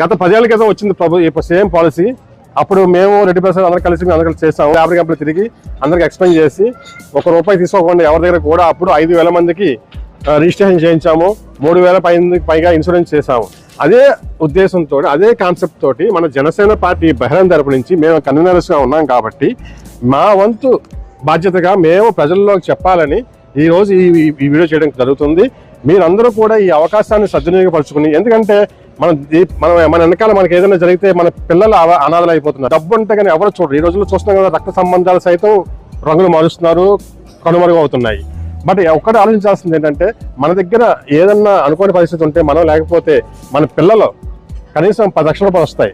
గత పదేళ్ళ క్రితం వచ్చింది ప్రభు సేమ్ పాలసీ. అప్పుడు మేము రెడ్డి ప్రసాద్ అందరం కలిసి మేము అందరం కలిసి చేసాము. లేబర్ క్యాంపులు తిరిగి అందరికి ఎక్స్ప్లెయిన్ చేసి ఒక రూపాయి తీసుకోకుండా ఎవరి దగ్గర కూడా అప్పుడు ఐదు వేల మందికి రిజిస్ట్రేషన్ చేయించాము. మూడు వేల పైగా ఇన్సూరెన్స్ చేశాము. అదే ఉద్దేశంతో అదే కాన్సెప్ట్ తోటి మన జనసేన పార్టీ బహిరంగ తరపు నుంచి మేము కన్వీనర్స్గా ఉన్నాం కాబట్టి మా వంతు బాధ్యతగా మేము ప్రజల్లోకి చెప్పాలని ఈరోజు ఈ ఈ వీడియో చేయడం జరుగుతుంది. మీరందరూ కూడా ఈ అవకాశాన్ని సద్వినియోగపరచుకుని ఎందుకంటే మనం మనం మన వెనకాల మనకి ఏదైనా జరిగితే మన పిల్లలు అనాథలు అయిపోతున్నారు. డబ్బు ఉంటే కానీ ఎవరు చూడరు. ఈ రోజుల్లో చూస్తున్నాం కదా రక్త సంబంధాలు సైతం రంగులు మారుస్తున్నారు కనుమరుగు అవుతున్నాయి. బట్ ఒక్కటి ఆలోచించాల్సింది ఏంటంటే మన దగ్గర ఏదన్నా అనుకోని పరిస్థితి ఉంటే మనం లేకపోతే మన పిల్లలు కనీసం పది లక్షల రూపాయలు వస్తాయి.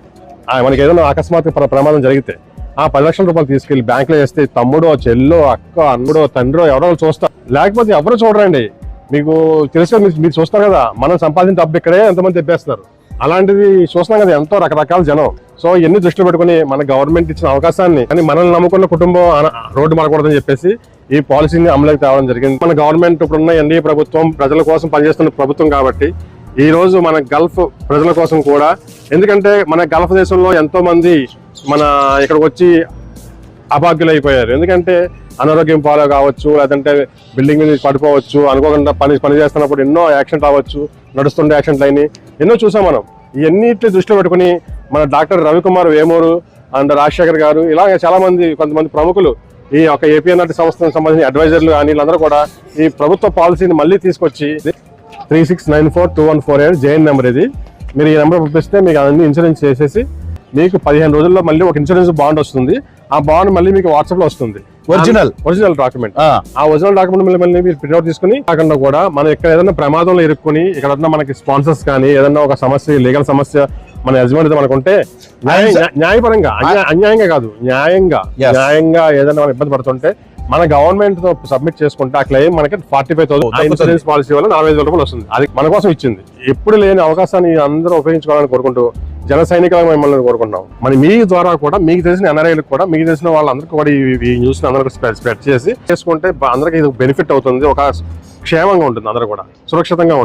ఆ, మనకి ఏదైనా అకస్మాత్ ప్రమాదం జరిగితే ఆ పది లక్షల రూపాయలు తీసుకెళ్ళి బ్యాంకులో వేస్తే తమ్ముడో చెల్లో అక్క అన్నుడో తండ్రో ఎవరో చూస్తారు. లేకపోతే ఎవరు చూడరండి? మీకు తెలుసు మీరు చూస్తారు కదా మనం సంపాదించిన డబ్బు ఇక్కడే ఎంతమంది తెప్పేస్తున్నారు అలాంటిది చూస్తున్నాం కదా ఎంతో రకరకాల జనం. సో ఇవన్నీ దృష్టిలో పెట్టుకుని మన గవర్నమెంట్ ఇచ్చిన అవకాశాన్ని కానీ మనల్ని నమ్ముకున్న కుటుంబం రోడ్డు మారకూడదని చెప్పేసి ఈ పాలసీని అమలుకి తేవడం జరిగింది. మన గవర్నమెంట్ ఇప్పుడున్న ఎన్డీఏ ప్రభుత్వం ప్రజల కోసం పనిచేస్తున్న ప్రభుత్వం కాబట్టి ఈ రోజు మన గల్ఫ్ ప్రజల కోసం కూడా ఎందుకంటే మన గల్ఫ్ దేశంలో ఎంతో మంది మన ఇక్కడికి వచ్చి అభాగ్యులైపోయారు. ఎందుకంటే అనారోగ్యం పాలో కావచ్చు లేదంటే బిల్డింగ్ మీద పడిపోవచ్చు అనుకోకుండా పని పని చేస్తున్నప్పుడు ఎన్నో యాక్సిడెంట్ అవ్వచ్చు నడుస్తుండే యాక్సిడెంట్ అయినాయి ఎన్నో చూసాం మనం. ఇవన్నిటి దృష్టిలో పెట్టుకుని మన డాక్టర్ రవికుమార్ వేమూరు అండ్ రాజశేఖర్ గారు ఇలాగే చాలామంది కొంతమంది ప్రముఖులు ఈ యొక్క ఏపీఎన్ఆర్టీ సంస్థకు సంబంధించిన అడ్వైజర్లు కానీ వీళ్ళందరూ కూడా ఈ ప్రభుత్వ పాలసీని మళ్ళీ తీసుకొచ్చి three six nine four two one four eight JN number ఇది. మీరు ఈ నెంబర్ పంపిస్తే మీకు అన్ని ఇన్సూరెన్స్ చేసేసి మీకు పదిహేను రోజుల్లో మళ్ళీ ఒక ఇన్సూరెన్స్ బాండ్ వస్తుంది ఆ బాండ్ మళ్ళీ మీకు వాట్సాప్లో వస్తుంది Original? ఒరిజినల్ డాక్యుమెంట్ ఆ, ఒరిజినల్ డాక్యుమెంట్ మళ్ళీ మళ్ళీ మీరు ప్రింట్అవుట్ తీసుకుని కాకుండా కూడా మనం ఇక్కడ ఏదైనా ప్రమాదంలో ఇరుక్కుని ఇక్కడ మనకి స్పాన్సర్స్ కానీ ఏదైనా ఒక సమస్య లీగల్ సమస్య మన యజమానితో మనకు ఉంటే న్యాయ- న్యాయ- న్యాయపరంగా అన్యా- అన్యాయంగా కాదు న్యాయంగా. న్యాయంగా ఏదైనా మనం ఇబ్బంది పడుతుంటే మన గవర్నమెంట్తో సబ్మిట్ చేసుకుంటే ఆ క్లెయిమ్ మనకి forty five thousand. Insurance policy వల్ల ఐదు వేల రూపాయలు వస్తుంది అది మన కోసం ఇచ్చింది ఎప్పుడు లేని అవకాశాన్ని అందరూ ఉపయోగించుకోవాలని కోరుకుంటూ జన సైనికులకు మిమ్మల్ని కోరుకుంటున్నాం. మరి మీ ద్వారా కూడా మీకు తెలిసిన ఎన్ఆర్ఐలకు కూడా మీకు తెలిసిన వాళ్ళందరికీ కూడా ఈ- న్యూస్ అందరికీ స్ప్రెడ్ చేసి చేసుకుంటే అందరికి అందరికీ ఇది బెనిఫిట్ అవుతుంది. ఒక క్షేమంగా ఉంటుంది. అందరూ కూడా. సురక్షితంగా ఉంటుంది.